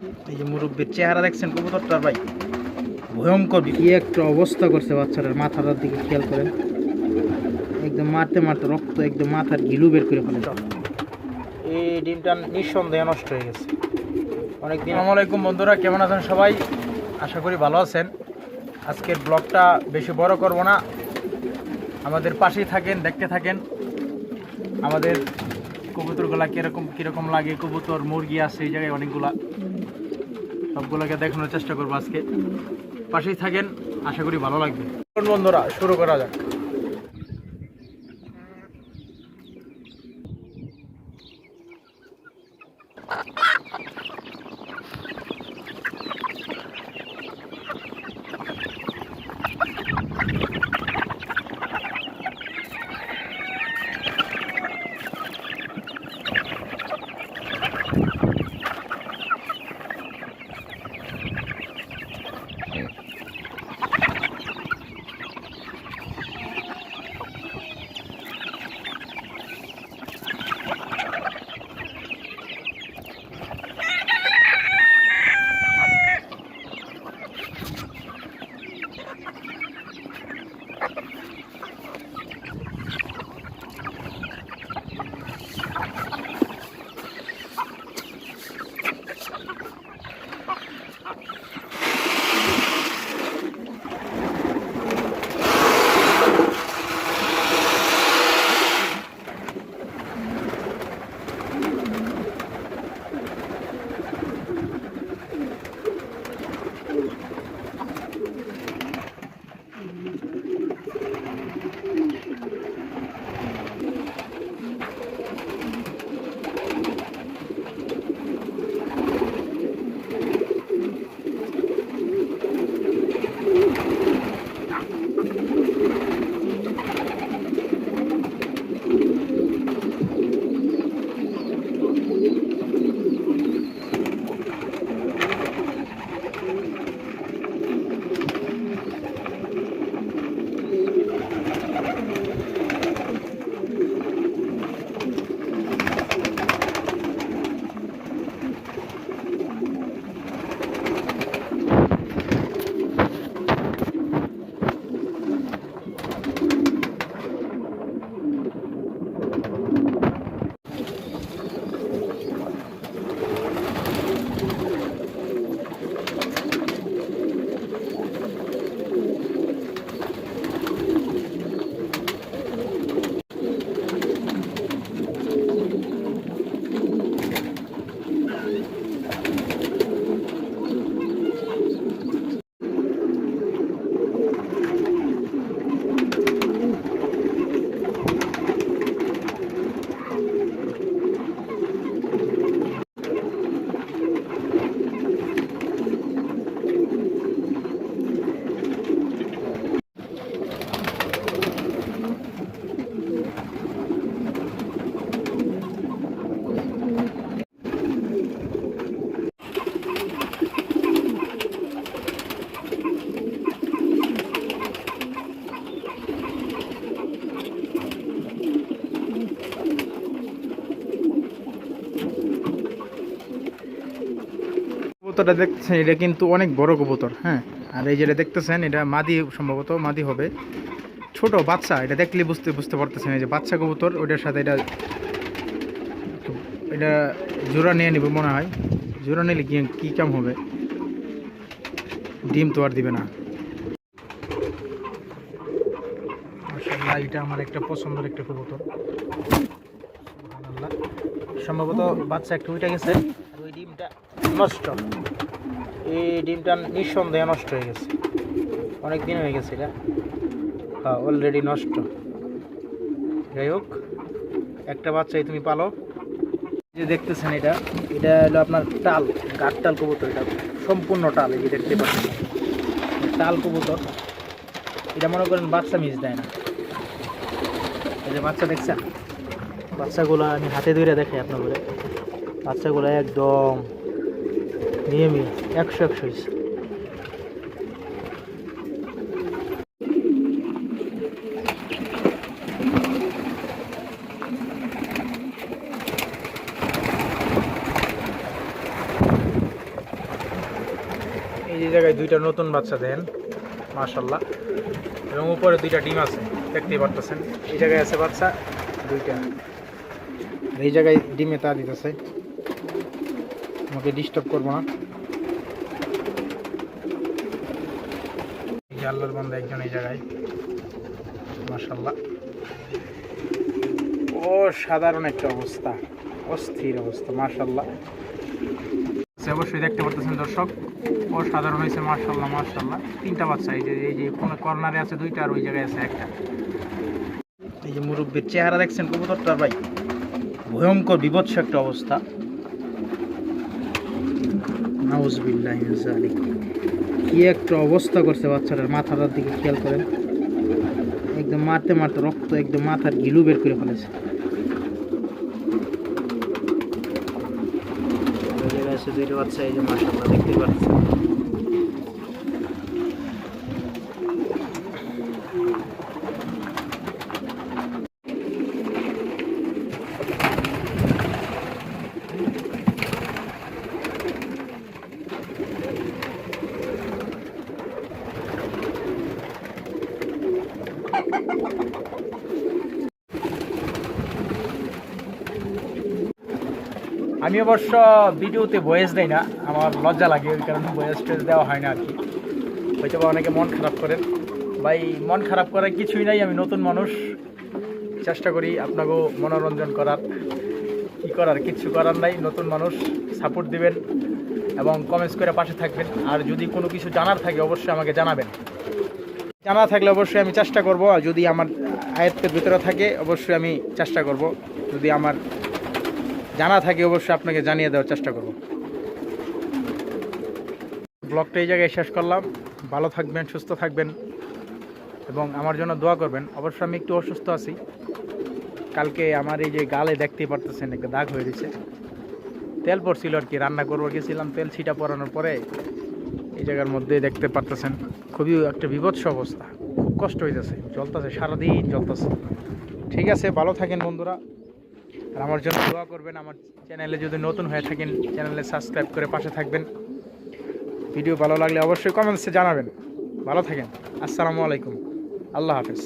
এই যে মুরব্বীর চেহারা দেখছেন কবুতরটার ভাই। ভয়ঙ্কর কি একটা অবস্থা করছে বাচ্চাটার মাথাটার দিকে খেয়াল করেন। একদম মারতে মারতে রক্ত একদম মাথার গিলু বের করে ফেলে এই ডিমটা নিঃসন্দেহে নষ্ট হয়ে গেছে। অনেক দিন আসসালামাইকুম বন্ধুরা কেমন আছেন সবাই? আশা করি ভালো আছেন। আজকের ব্লগটা বেশি বড় করব না। আমাদের পাশেই থাকেন দেখতে থাকেন। আমাদের কবুতরগুলা কীরকম কীরকম লাগে? কবুতর, মুরগি আছে এই জায়গায় অনেকগুলা। সবগুলোকে দেখানোর চেষ্টা করব আজকে। পাশেই থাকেন, আশা করি ভালো লাগবে। বন্ধুরা, শুরু করা যাক। কবুতরটা দেখতেছেন, এটা কিন্তু অনেক বড় কবুতর হ্যাঁ? আর এই যেটা দেখতেছেন, এটা মাদি সম্ভবত, মাদি হবে। ছোট বাচ্চা, এটা দেখলে বুঝতে বুঝতে পারতেছেন এই যে বাচ্চা কবুতর, ওইটার সাথে এটা এটা জোড়া নিয়ে নিব মনে হয়। জোড়া নিলে কি কাম হবে? ডিম তো আর দিবে না। এটা আমার একটা পছন্দের একটা কবুতর। সম্ভবত বাচ্চা একটা উঠে গেছে। নষ্ট। এই ডিমটা নিঃসন্দেহে নষ্ট হয়ে গেছে। অনেক দিন হয়ে গেছে এটা। হ্যাঁ অলরেডি নষ্ট। যাই হোক, একটা বাচ্চাই তুমি পালো। যে দেখতেছেন এটা এটা হলো আপনার টাল গাঠটাল কবুতর এটা। সম্পূর্ণ টাল এই যে দেখতে পাচ্ছেন। টাল কবুতর। এটা মনে করেন বাচ্চা মিস দেয় না। এই যে বাচ্চা দেখছেন? বাচ্চাগুলো আমি হাতে ধরে দেখাই আপনার বলে বাচ্চাগুলো একদম নিয়মই একশো একশো হয়েছে। এই জায়গায় দুইটা নতুন বাচ্চা দেন মাশাল্লাহ এবং উপরে দুইটা ডিম আছে দেখতেই পারতেছেন। এই জায়গায় আছে বাচ্চা দুইটা। এই জায়গায় ডিমে তা দিতেছে। আমাকে ডিস্টার্ব করব না। যে বন্ধ একজন এই জায়গায়। ও সাধারণ একটা অবস্থা, অস্থির অবস্থা অবশ্যই দেখতে পারতেছেন দর্শক, ও সাধারণ হয়েছে মার্শাল্লাহ মার্শাল্লাহ তিনটা বাচ্চা, এই যে এই যে কর্নারে আছে দুইটা আর ওই জায়গায় আছে একটা। এই যে মুরব্বীর চেহারা দেখছেন, কবুতরটার ভাই। ভয়ঙ্কর, বিভৎস একটা অবস্থা। নাউজবিল্লাহি কি একটা অবস্থা করছে বাচ্চাটার মাথাটার দিকে খেয়াল করেন। একদম মারতে মারতে রক্ত একদম মাথার গিলু বের করে ফেলেছে। বাচ্চা, এই যে মাশাআল্লাহ দেখতে পাচ্ছেন। আমি অবশ্য ভিডিওতে ভয়েস দেই না, আমার লজ্জা লাগে, ওই কারণে ভয়েস টেস দেওয়া হয় না আর কি। হয়তো বা অনেকে মন খারাপ করেন। ভাই, মন খারাপ করার কিছুই নাই, আমি নতুন মানুষ। চেষ্টা করি আপনাকেও মনোরঞ্জন করার। কি করার কিচ্ছু করার নাই, নতুন মানুষ সাপোর্ট দিবেন এবং কমেন্টস করে পাশে থাকবেন। আর যদি কোনো কিছু জানার থাকে, অবশ্যই আমাকে জানাবেন। জানা থাকলে অবশ্যই আমি চেষ্টা করব, আর যদি আমার আয়ত্তের ভিতরে থাকে, অবশ্যই আমি চেষ্টা করব। যদি আমার জানা থাকে অবশ্যই আপনাকে জানিয়ে দেওয়ার চেষ্টা করব। ব্লগটা এই জায়গায় শেষ করলাম। ভালো থাকবেন, সুস্থ থাকবেন এবং আমার জন্য দোয়া করবেন। অবশ্য আমি একটু অসুস্থ আছি। কালকে আমার এই যে গালে দেখতেই পারতেছেন, একটা দাগ হয়ে গেছে তেল পড়ছিল আর কি, রান্না করব গেছিলাম, তেল ছিটা পরানোর পরে এই জায়গার মধ্যে দেখতে পারতেছেন। খুবই একটা বিভৎস অবস্থা। খুব কষ্ট হইতেছে, জ্বলতেছে, সারাদিন জ্বলতেছে। ঠিক আছে, ভালো থাকেন বন্ধুরা। আর আমার জন্য দোয়া করবেন, আমার চ্যানেলে যদি নতুন হয়ে থাকেন, চ্যানেলে সাবস্ক্রাইব করে পাশে থাকবেন। ভিডিও ভালো লাগলে অবশ্যই কমেন্টসে জানাবেন। ভালো থাকেন। আসসালামু আলাইকুম। আল্লাহ হাফেজ।